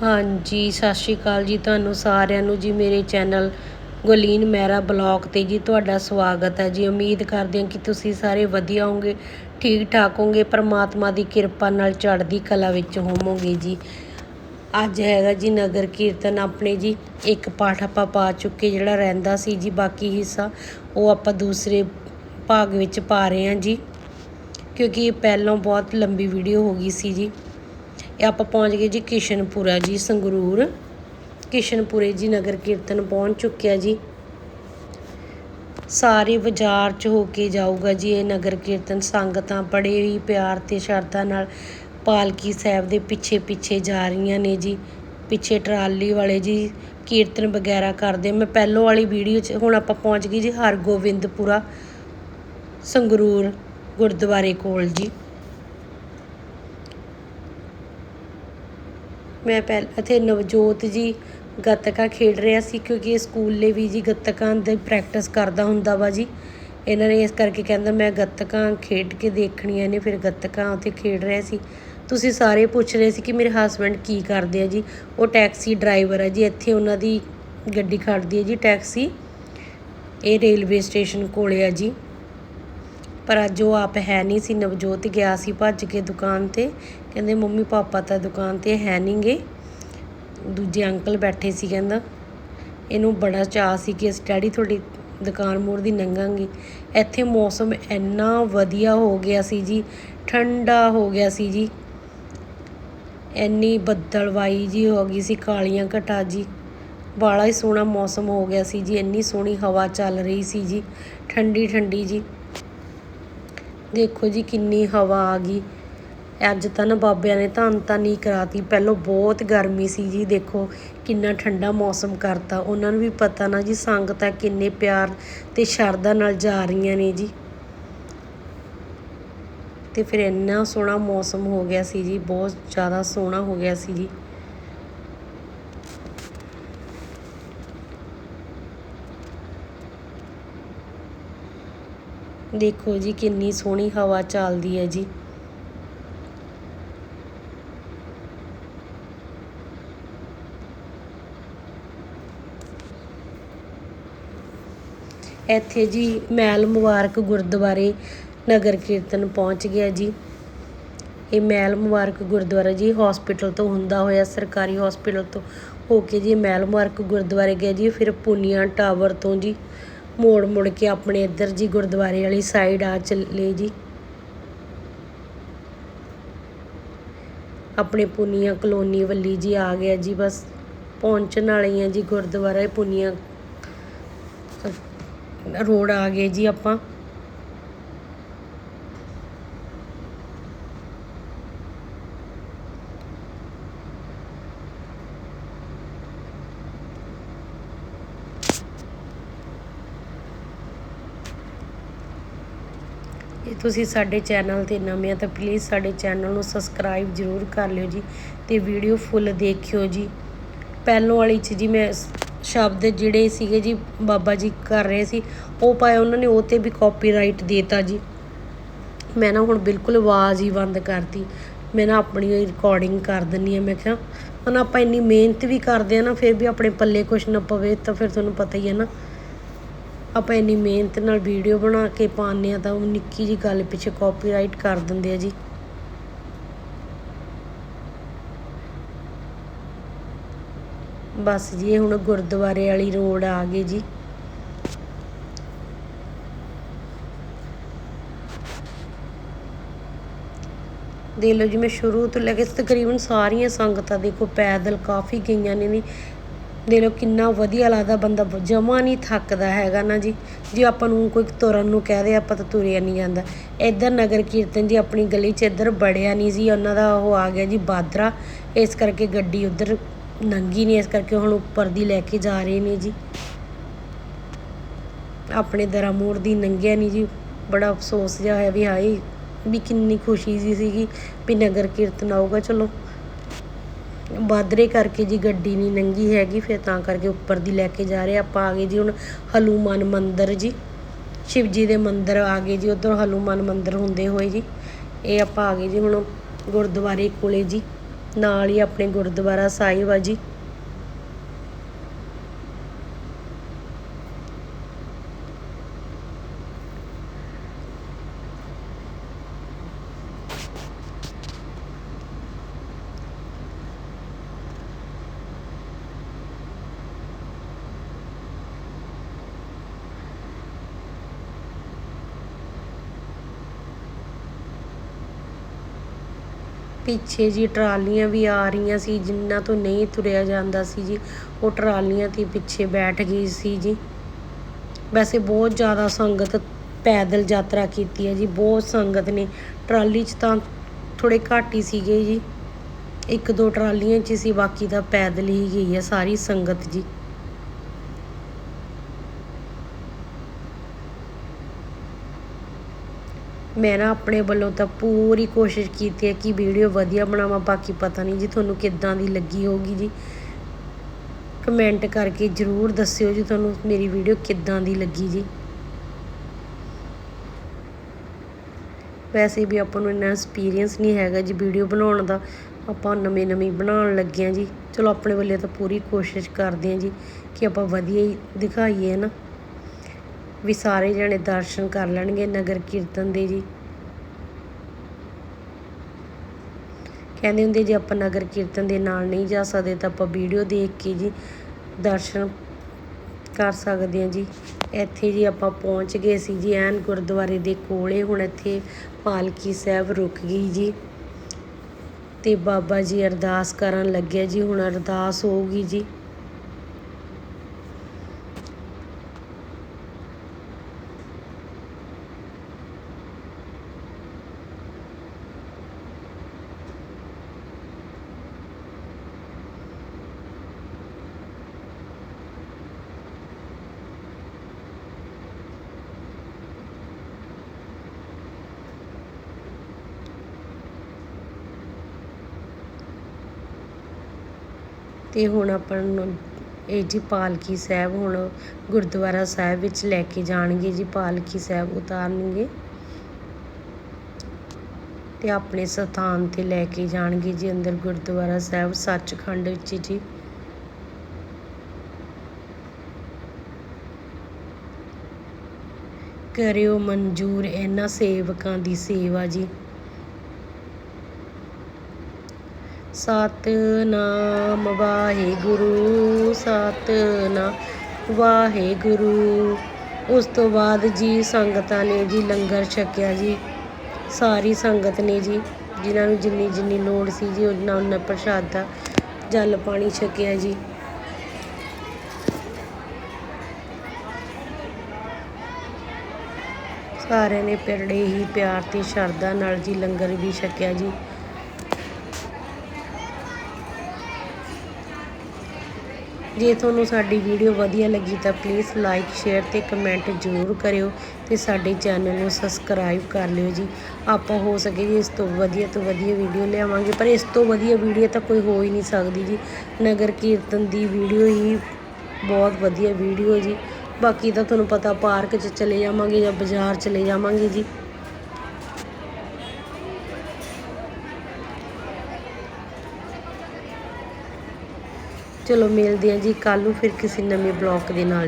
ਹਾਂਜੀ, ਸਤਿ ਸ਼੍ਰੀ ਅਕਾਲ ਜੀ ਤੁਹਾਨੂੰ ਸਾਰਿਆਂ ਨੂੰ ਜੀ ਮੇਰੇ ਚੈਨਲ ਗੁਲੀਨ ਮਹਿਰਾ ਬਲੌਗ ਤੇ ਜੀ ਤੁਹਾਡਾ ਸਵਾਗਤ ਹੈ ਜੀ। ਉਮੀਦ ਕਰਦੇ ਹਾਂ ਕਿ ਤੁਸੀਂ ਸਾਰੇ ਵਧੀਆ ਹੋਵੋਗੇ ਠੀਕ ਠਾਕ ਹੋਵੋਗੇ, ਪ੍ਰਮਾਤਮਾ ਦੀ ਕਿਰਪਾ ਨਾਲ ਚੜ੍ਹਦੀ ਕਲਾ ਵਿੱਚ ਹੋਵੋਗੇ ਜੀ। ਅੱਜ ਹੈਗਾ ਜੀ ਨਗਰ ਕੀਰਤਨ, ਆਪਣੇ ਜੀ ਇੱਕ ਪਾਠ ਆਪਾਂ ਪਾ ਚੁੱਕੇ ਜਿਹੜਾ ਰਹਿੰਦਾ ਸੀ ਜੀ, ਬਾਕੀ ਹਿੱਸਾ ਉਹ ਆਪਾਂ ਦੂਸਰੇ ਭਾਗ ਵਿੱਚ ਪਾ ਰਹੇ ਹਾਂ ਜੀ, ਕਿਉਂਕਿ ਇਹ ਪਹਿਲਾਂ ਬਹੁਤ ਲੰਬੀ ਵੀਡੀਓ ਹੋ ਗਈ ਸੀ ਜੀ। ਇਹ ਆਪਾਂ ਪਹੁੰਚ ਗਏ ਜੀ ਕਿਸ਼ਨਪੁਰਾ ਜੀ, ਸੰਗਰੂਰ। ਕਿਸ਼ਨਪੁਰੇ ਜੀ ਨਗਰ ਕੀਰਤਨ ਪਹੁੰਚ ਚੁੱਕਿਆ ਜੀ। ਸਾਰੇ ਬਾਜ਼ਾਰ 'ਚ ਹੋ ਕੇ ਜਾਊਗਾ ਜੀ ਇਹ ਨਗਰ ਕੀਰਤਨ। ਸੰਗਤਾਂ ਬੜੇ ਹੀ ਪਿਆਰ ਤੇ ਸ਼ਰਧਾ ਨਾਲ ਪਾਲਕੀ ਸਾਹਿਬ ਦੇ ਪਿੱਛੇ ਪਿੱਛੇ ਜਾ ਰਹੀਆਂ ਨੇ ਜੀ। ਪਿੱਛੇ ਟਰਾਲੀ ਵਾਲੇ ਜੀ ਕੀਰਤਨ ਵਗੈਰਾ ਕਰਦੇ। ਮੈਂ ਪਹਿਲੋਂ ਵਾਲੀ ਵੀਡੀਓ 'ਚ ਹੁਣ ਆਪਾਂ ਪਹੁੰਚ ਗਏ ਜੀ ਹਰਗੋਬਿੰਦਪੁਰਾ, ਸੰਗਰੂਰ ਗੁਰਦੁਆਰੇ ਕੋਲ ਜੀ। ਮੈਂ ਪਹਿਲ, ਇੱਥੇ ਨਵਜੋਤ ਜੀ ਗੱਤਕਾ ਖੇਡ ਰਿਹਾ ਸੀ ਕਿਉਂਕਿ ਇਹ ਸਕੂਲੇ ਵੀ ਜੀ ਗੱਤਕਾਂ ਦੇ ਪ੍ਰੈਕਟਿਸ ਕਰਦਾ ਹੁੰਦਾ ਵਾ ਜੀ। ਇਹਨਾਂ ਨੇ ਇਸ ਕਰਕੇ ਕਹਿੰਦਾ ਮੈਂ ਗੱਤਕਾਂ ਖੇਡ ਕੇ ਦੇਖਣੀਆਂ ਨੇ, ਫਿਰ ਗੱਤਕਾਂ ਉੱਥੇ ਖੇਡ ਰਿਹਾ ਸੀ। ਤੁਸੀਂ ਸਾਰੇ ਪੁੱਛ ਰਹੇ ਸੀ ਕਿ ਮੇਰੇ ਹਸਬੰਡ ਕੀ ਕਰਦੇ ਆ ਜੀ? ਉਹ ਟੈਕਸੀ ਡਰਾਈਵਰ ਆ ਜੀ, ਇੱਥੇ ਉਹਨਾਂ ਦੀ ਗੱਡੀ ਖੜਦੀ ਹੈ ਜੀ ਟੈਕਸੀ ਇਹ ਰੇਲਵੇ ਸਟੇਸ਼ਨ ਕੋਲੇ ਆ ਜੀ। ਪਰ ਅੱਜ ਉਹ ਆਪ ਹੈ ਨਹੀਂ ਸੀ। ਨਵਜੋਤ ਗਿਆ ਸੀ ਭੱਜ ਕੇ ਦੁਕਾਨ ਤੇ। ਕਹਿੰਦੇ, ਮੰਮੀ ਪਾਪਾ ਤਾਂ ਦੁਕਾਨ ਤੇ ਹੈ ਨਹੀਂਗੇ। ਦੂਜੇ ਅੰਕਲ ਬੈਠੇ ਸੀ, ਕਹਿੰਦਾ, ਇਹਨੂੰ ਬੜਾ ਚਾਅ ਸੀ ਕਿ ਅਸੀਂ ਡੈਡੀ ਤੁਹਾਡੀ ਦੁਕਾਨ ਮੋੜ ਦੀ ਲੰਘਾਂਗੇ ਇੱਥੇ ਮੌਸਮ ਇੰਨਾ ਵਧੀਆ ਹੋ ਗਿਆ ਸੀ ਜੀ, ਠੰਡਾ ਹੋ ਗਿਆ ਸੀ ਜੀ। ਇੰਨੀ ਬੱਦਲਵਾਈ ਜੀ ਹੋ ਗਈ ਸੀ, ਕਾਲੀਆਂ ਘਟਾ ਜੀ। ਬਾਲਾ ਹੀ ਸੋਹਣਾ ਮੌਸਮ ਹੋ ਗਿਆ ਸੀ ਜੀ, ਇੰਨੀ ਸੋਹਣੀ ਹਵਾ ਚੱਲ ਰਹੀ ਸੀ ਜੀ ਠੰਡੀ ਠੰਡੀ ਜੀ। ਦੇਖੋ ਜੀ ਕਿੰਨੀ ਹਵਾ ਆ ਗਈ। ਅੱਜ ਤਾਂ ਨਾ ਬਾਬਿਆਂ ਨੇ ਧੰਨ ਤਾਂ ਨਹੀਂ ਕਰਾਤੀ। ਪਹਿਲਾਂ ਬਹੁਤ ਗਰਮੀ ਸੀ ਜੀ, ਦੇਖੋ ਕਿੰਨਾ ਠੰਡਾ ਮੌਸਮ ਕਰਤਾ। ਉਹਨਾਂ ਨੂੰ ਵੀ ਪਤਾ ਨਾ ਜੀ ਸੰਗਤਾਂ ਕਿੰਨੇ ਪਿਆਰ ਤੇ ਸ਼ਰਧਾ ਨਾਲ ਜਾ ਰਹੀਆਂ ਨੇ ਜੀ। ਤੇ ਫਿਰ ਇੰਨਾ ਸੋਹਣਾ ਮੌਸਮ ਹੋ ਗਿਆ ਸੀ ਜੀ, ਬਹੁਤ ਜ਼ਿਆਦਾ ਸੋਹਣਾ ਹੋ ਗਿਆ ਸੀ ਜੀ। ਦੇਖੋ ਜੀ, ਕਿੰਨੀ ਸੋਹਣੀ ਹਵਾ ਚੱਲਦੀ ਹੈ ਜੀ। ਇੱਥੇ ਜੀ ਮੈਲ ਮੁਬਾਰਕ ਗੁਰਦੁਆਰੇ ਨਗਰ ਕੀਰਤਨ ਪਹੁੰਚ ਗਿਆ ਜੀ। ਇਹ ਮੈਲ ਮੁਬਾਰਕ ਗੁਰਦੁਆਰਾ ਜੀ ਹਸਪੀਟਲ ਤੋਂ ਹੁੰਦਾ ਹੋਇਆ, ਸਰਕਾਰੀ ਹਸਪੀਟਲ ਤੋਂ ਹੋ ਕੇ ਜੀ ਮੈਲ ਮੁਬਾਰਕ ਗੁਰਦੁਆਰੇ ਗਿਆ ਜੀ, ਫਿਰ ਪੁਨੀਆ ਟਾਵਰ ਤੋਂ ਜੀ। ਮੋੜ ਮੁੜ ਕੇ ਆਪਣੇ ਇੱਧਰ ਜੀ ਗੁਰਦੁਆਰੇ ਵਾਲੀ ਸਾਈਡ ਆ ਚੱਲੇ ਜੀ। ਆਪਣੇ ਪੁਨੀਆ ਕਲੋਨੀ ਵੱਲੀ ਜੀ ਆ ਗਿਆ ਜੀ, ਬਸ ਪਹੁੰਚਣ ਵਾਲੇ ਆ ਜੀ ਗੁਰਦੁਆਰਾ ਪੁਨੀਆ। ਰੋਡ ਆ ਗਏ ਜੀ ਆਪਾਂ। ਇਹ ਤੁਸੀਂ ਸਾਡੇ ਚੈਨਲ ਤੇ ਨਵੇਂ ਆ ਤਾਂ ਪਲੀਜ਼ ਸਾਡੇ ਚੈਨਲ ਨੂੰ ਸਬਸਕ੍ਰਾਈਬ ਜ਼ਰੂਰ ਕਰ ਲਿਓ ਜੀ ਤੇ ਵੀਡੀਓ ਫੁੱਲ ਦੇਖਿਓ ਜੀ। ਪਹਿਲੋਂ ਵਾਲੀ ਚ ਜੀ ਮੈਂ ਸ਼ਬਦ ਜਿਹੜੇ ਸੀਗੇ ਜੀ ਬਾਬਾ ਜੀ ਕਰ ਰਹੇ ਸੀ, ਉਹ ਪਾਏ ਉਹਨਾਂ ਨੇ, ਉਹ ਤੇ ਵੀ ਕਾਪੀਰਾਈਟ ਦੇਤਾ ਜੀ। ਮੈਂ ਨਾ ਹੁਣ ਬਿਲਕੁਲ ਆਵਾਜ਼ ਹੀ ਬੰਦ ਕਰਤੀ। ਮੈਂ ਨਾ ਆਪਣੀ ਰਿਕਾਰਡਿੰਗ ਕਰ ਦਿੰਨੀ ਆ, ਮੈਂ ਕਿਹਾ, ਹੁਣ ਆਪਾਂ ਇੰਨੀ ਮਿਹਨਤ ਵੀ ਕਰਦੇ ਆ ਨਾ, ਫਿਰ ਵੀ ਆਪਣੇ ਪੱਲੇ ਕੁਛ ਨਾ ਪਵੇ, ਤਾਂ ਫਿਰ ਤੁਹਾਨੂੰ ਪਤਾ ਹੀ ਹੈ ਨਾ। ਆਪਾਂ ਇੰਨੀ ਮਿਹਨਤ ਨਾਲ ਵੀਡੀਓ ਬਣਾ ਕੇ ਪਾਉਂਦੇ ਆ ਤਾਂ ਉਹ ਨਿੱਕੀ ਜੀ ਗੱਲ ਪਿੱਛੇ ਕਾਪੀਰਾਈਟ ਕਰ ਦਿੰਦੇ ਆ ਜੀ। ਬਸ ਜੀ ਹੁਣ ਗੁਰਦੁਆਰੇ ਵਾਲੀ ਰੋਡ ਆ ਗਈ ਜੀ। ਦੇਖ ਲਓ ਜੀ, ਮੈਂ ਸ਼ੁਰੂ ਤੋਂ ਲੈ ਕੇ ਤਕਰੀਬਨ ਸਾਰੀਆਂ ਸੰਗਤਾਂ ਦੇਖੋ ਪੈਦਲ ਕਾਫੀ ਗਈਆਂ ਨੇ ਵੀ ਦੇਖ ਲਓ ਕਿੰਨਾ ਵਧੀਆ ਲੱਗਦਾ ਬੰਦਾ, ਜਮਾ ਨਹੀਂ ਥੱਕਦਾ ਹੈਗਾ ਨਾ ਜੀ। ਜੇ ਆਪਾਂ ਨੂੰ ਕੋਈ ਤੁਰਨ ਨੂੰ ਕਹਿ ਦੇ, ਆਪਾਂ ਤਾਂ ਤੁਰਿਆ ਨਹੀਂ ਜਾਂਦਾ। ਇੱਧਰ ਨਗਰ ਕੀਰਤਨ ਜੀ ਆਪਣੀ ਗਲੀ 'ਚ ਇੱਧਰ ਬੜਿਆ ਨਹੀਂ ਜੀ, ਉਹਨਾਂ ਦਾ ਉਹ ਆ ਗਿਆ ਜੀ ਬਾਦਰਾ। ਇਸ ਕਰਕੇ ਗੱਡੀ ਉੱਧਰ ਨੰਗੀ ਨਹੀਂ, ਇਸ ਕਰਕੇ ਹੁਣ ਉੱਪਰ ਦੀ ਲੈ ਕੇ ਜਾ ਰਹੇ ਨੇ ਜੀ। ਆਪਣੇ ਦਰਾਮੂਰ ਦੀ ਨੰਗਿਆ ਨਹੀਂ ਜੀ, ਬੜਾ ਅਫਸੋਸ ਜਿਹਾ ਹੋਇਆ ਵੀ ਹਾਏ, ਵੀ ਕਿੰਨੀ ਖੁਸ਼ੀ ਜੀ ਸੀਗੀ ਵੀ ਨਗਰ ਕੀਰਤਨ ਆਊਗਾ, ਚਲੋ। ਬਾਦਰੇ ਕਰਕੇ ਜੀ ਗੱਡੀ ਨਹੀਂ ਨੰਗੀ ਹੈਗੀ, ਫਿਰ ਤਾਂ ਕਰਕੇ ਉੱਪਰ ਦੀ ਲੈ ਕੇ ਜਾ ਰਹੇ ਆਪਾਂ ਆ ਗਏ ਜੀ ਹੁਣ ਹਲੂਮਾਨ ਮੰਦਿਰ ਜੀ। ਸ਼ਿਵ ਜੀ ਦੇ ਮੰਦਿਰ ਆ ਗਏ ਜੀ, ਉਧਰ ਹਲੂਮਾਨ ਮੰਦਿਰ ਹੁੰਦੇ ਹੋਏ ਜੀ। ਇਹ ਆਪਾਂ ਆ ਗਏ ਜੀ ਹੁਣ ਗੁਰਦੁਆਰੇ ਕੋਲੇ ਜੀ। ਨਾਲ ਹੀ ਆਪਣੇ ਗੁਰਦੁਆਰਾ ਸਾਹਿਬ ਆ ਜੀ। ਪਿੱਛੇ ਜੀ ਟਰਾਲੀਆਂ ਵੀ ਆ ਰਹੀਆਂ ਸੀ ਜਿਨ੍ਹਾਂ ਤੋਂ ਨਹੀਂ ਤੁਰਿਆ ਜਾਂਦਾ ਸੀ ਜੀ, ਉਹ ਟਰਾਲੀਆਂ ਤੇ ਪਿੱਛੇ ਬੈਠ ਗਈ ਸੀ ਜੀ। ਵੈਸੇ ਬਹੁਤ ਜ਼ਿਆਦਾ ਸੰਗਤ ਪੈਦਲ ਯਾਤਰਾ ਕੀਤੀ ਹੈ ਜੀ, ਬਹੁਤ ਸੰਗਤ ਨੇ। ਟਰਾਲੀ 'ਚ ਤਾਂ ਥੋੜੇ ਘੱਟ ਹੀ ਸੀਗੇ ਜੀ। ਇੱਕ ਦੋ ਟਰਾਲੀਆਂ 'ਚ ਸੀ, ਬਾਕੀ ਤਾਂ ਪੈਦਲ ਹੀ ਗਈ ਹੈ ਸਾਰੀ ਸੰਗਤ ਜੀ। ਮੈਂ ਨਾ ਆਪਣੇ ਵੱਲੋਂ ਤਾਂ ਪੂਰੀ ਕੋਸ਼ਿਸ਼ ਕੀਤੀ ਹੈ ਕਿ ਵੀਡੀਓ ਵਧੀਆ ਬਣਾਵਾਂ, ਬਾਕੀ ਪਤਾ ਨਹੀਂ ਜੀ ਤੁਹਾਨੂੰ ਕਿੱਦਾਂ ਦੀ ਲੱਗੀ ਹੋਗੀ ਜੀ। ਕਮੈਂਟ ਕਰਕੇ ਜਰੂਰ ਦੱਸਿਓ ਜੀ ਤੁਹਾਨੂੰ ਮੇਰੀ ਵੀਡੀਓ ਕਿੱਦਾਂ ਦੀ ਲੱਗੀ ਜੀ। ਵੈਸੇ ਵੀ ਆਪਾਂ ਨੂੰ ਇੰਨਾ ਐਕਸਪੀਰੀਅੰਸ ਨਹੀਂ ਹੈਗਾ ਜੀ ਵੀਡੀਓ ਬਣਾਉਣ ਦਾ। ਆਪਾਂ ਨਵੇਂ ਨਵੇਂ ਬਣਾਉਣ ਲੱਗੇ ਆ ਜੀ। ਚਲੋ ਆਪਣੇ ਵੱਲੋਂ ਤਾਂ ਪੂਰੀ ਕੋਸ਼ਿਸ਼ ਕਰਦੇ ਆ ਜੀ ਕਿ ਆਪਾਂ ਵਧੀਆ ਹੀ ਦਿਖਾਈਏ ਨਾ। ਵੀ ਸਾਰੇ ਜਣੇ ਦਰਸ਼ਨ ਕਰ ਲੈਣਗੇ ਨਗਰ ਕੀਰਤਨ ਦੇ ਜੀ। ਕਹਿੰਦੇ ਹੁੰਦੇ ਜੇ ਆਪਾਂ ਨਗਰ ਕੀਰਤਨ ਦੇ ਨਾਲ ਨਹੀਂ ਜਾ ਸਕਦੇ ਤਾਂ ਆਪਾਂ ਵੀਡੀਓ ਦੇਖ ਕੇ ਜੀ ਦਰਸ਼ਨ ਕਰ ਸਕਦੇ ਹਾਂ ਜੀ। ਇੱਥੇ ਜੀ ਆਪਾਂ ਪਹੁੰਚ ਗਏ ਸੀ ਜੀ, ਐਨ ਗੁਰਦੁਆਰੇ ਦੇ ਕੋਲੇ। ਹੁਣ ਇੱਥੇ ਪਾਲਕੀ ਸਾਹਿਬ ਰੁਕ ਗਈ ਜੀ ਤੇ ਬਾਬਾ ਜੀ ਅਰਦਾਸ ਕਰਨ ਲੱਗਿਆ ਜੀ। ਹੁਣ ਅਰਦਾਸ ਹੋਊਗੀ ਜੀ। ਅਤੇ ਹੁਣ ਆਪਾਂ ਨੂੰ ਇਹ ਜੀ ਪਾਲਕੀ ਸਾਹਿਬ ਹੁਣ ਗੁਰਦੁਆਰਾ ਸਾਹਿਬ ਵਿੱਚ ਲੈ ਕੇ ਜਾਣਗੇ ਜੀ, ਪਾਲਕੀ ਸਾਹਿਬ ਉਤਾਰਨਗੇ। ਤੇ ਆਪਣੇ ਸਥਾਨ ਤੇ ਲੈ ਕੇ ਜਾਣਗੇ ਜੀ ਅੰਦਰ ਗੁਰਦੁਆਰਾ ਸਾਹਿਬ ਸੱਚਖੰਡ ਵਿੱਚ ਜੀ। ਕਰਿਓ ਮਨਜ਼ੂਰ ਇਹਨਾਂ ਸੇਵਕਾਂ ਦੀ ਸੇਵਾ ਜੀ। ਸਤਨਾਮ ਵਾਹਿਗੁਰੂ ਸਤਨਾਮ ਵਾਹਿਗੁਰੂ। ਉਸ ਤੋਂ ਬਾਅਦ ਜੀ ਸੰਗਤਾਂ ਨੇ ਜੀ ਲੰਗਰ ਛਕਿਆ ਜੀ। ਸਾਰੀ ਸੰਗਤ ਨੇ ਜੀ, ਜਿਨ੍ਹਾਂ ਨੂੰ ਜਿੰਨੀ ਜਿੰਨੀ ਲੋੜ ਸੀ ਜੀ, ਉਹਨਾਂ ਉਹਨਾਂ ਪ੍ਰਸ਼ਾਦਾ, ਜਲ ਪਾਣੀ ਛਕਿਆ ਜੀ। ਸਾਰਿਆਂ ਨੇ ਪਿਰੜੇ ਹੀ ਪਿਆਰ ਤੇ ਸ਼ਰਧਾ ਨਾਲ ਜੀ ਲੰਗਰ ਵੀ ਛਕਿਆ ਜੀ। ਜੇ ਤੁਹਾਨੂੰ ਸਾਡੀ ਵੀਡੀਓ ਵਧੀਆ ਲੱਗੀ ਤਾਂ ਪਲੀਜ਼ ਲਾਈਕ ਸ਼ੇਅਰ ਤੇ ਕਮੈਂਟ ਜ਼ਰੂਰ ਕਰਿਓ ਤੇ ਸਾਡੇ ਚੈਨਲ ਨੂੰ ਸਬਸਕ੍ਰਾਈਬ ਕਰ ਲਿਓ ਜੀ। ਆਪਾਂ ਹੋ ਸਕੇ ਜੀ ਇਸ ਤੋਂ ਵਧੀਆ ਤੋਂ ਵਧੀਆ ਵੀਡੀਓ ਲਿਆਵਾਂਗੇ, ਪਰ ਇਸ ਤੋਂ ਵਧੀਆ ਵੀਡੀਓ ਤਾਂ ਕੋਈ ਹੋ ਹੀ ਨਹੀਂ ਸਕਦੀ ਜੀ। ਨਗਰ ਕੀਰਤਨ ਦੀ ਵੀਡੀਓ ਹੀ ਬਹੁਤ ਵਧੀਆ ਵੀਡੀਓ ਜੀ। ਬਾਕੀ ਤਾਂ ਤੁਹਾਨੂੰ ਪਤਾ ਪਾਰਕ 'ਚ ਚਲੇ ਜਾਵਾਂਗੇ ਜਾਂ ਬਾਜ਼ਾਰ ਚਲੇ ਜਾਵਾਂਗੇ ਜੀ। ਚਲੋ ਮਿਲਦੇ ਹਾਂ ਜੀ ਕੱਲ ਨੂੰ ਫਿਰ ਕਿਸੇ ਨਵੇਂ ਬਲੌਗ ਦੇ ਨਾਲ।